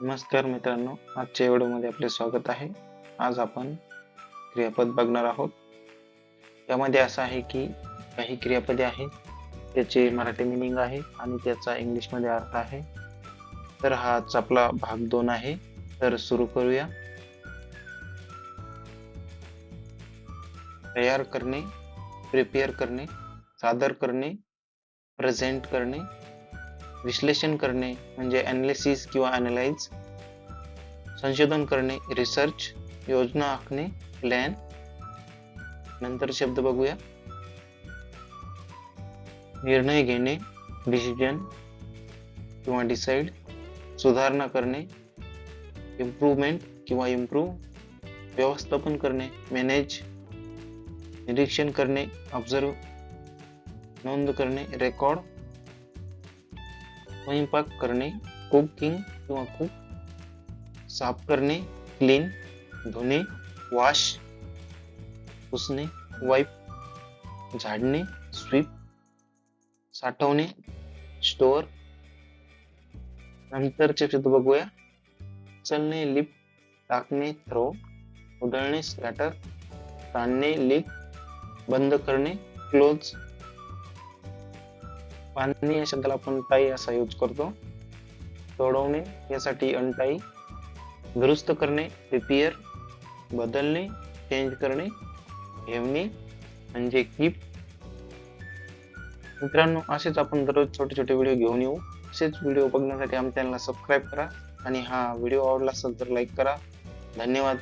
नमस्कार मित्रांनो आजच्या व्हिडिओमध्ये आपले स्वागत आहे. आज आपण क्रियापद बघणार आहोत. यामध्ये असं आहे की काही क्रियापदे आहेत त्याचे मराठी मिनिंग आहे आणि त्याचा इंग्लिशमध्ये अर्थ आहे. तर हा आजचा आपला भाग दोन आहे. तर सुरू करूया. तयार करणे प्रिपेअर करणे सादर करणे प्रेझेंट करणे विश्लेषण करणे म्हणजे ॲनालिसिस किंवा ॲनालाइज संशोधन करणे रिसर्च योजना आखणे प्लॅन नंतर शब्द बघूया. निर्णय घेणे डिसिजन किंवा डिसाईड सुधारणा करणे इम्प्रूव्हमेंट किंवा इम्प्रूव्ह व्यवस्थापन करणे मॅनेज निरीक्षण करणे ऑब्झर्व नोंद करणे रेकॉर्ड स्वयंपाक करणे कुकिंग किंवा कुक साफ करणे क्लीन धुणे वॉश पुसणे वाईप झाडणे स्वीप साठवणे स्टोअर नंतरचे शब्द बघूया. चलणे लिप टाकणे थ्रो उधळणे स्कॅटर ताणणे लीक बंद करणे क्लोज पाणी या शब्दाला आपण टाई असा यूज करतो. सोडवणे यासाठी अनटाई दुरुस्त करणे रिपेअर बदलणे चेंज करणे ठेवणे म्हणजे कीप मित्रांनो असेच आपण दररोज छोटे छोटे व्हिडिओ घेऊन येऊ. असेच व्हिडिओ बघण्यासाठी आमच्या चॅनलला सबस्क्राईब करा आणि हा व्हिडिओ आवडला असेल तर लाईक करा. धन्यवाद.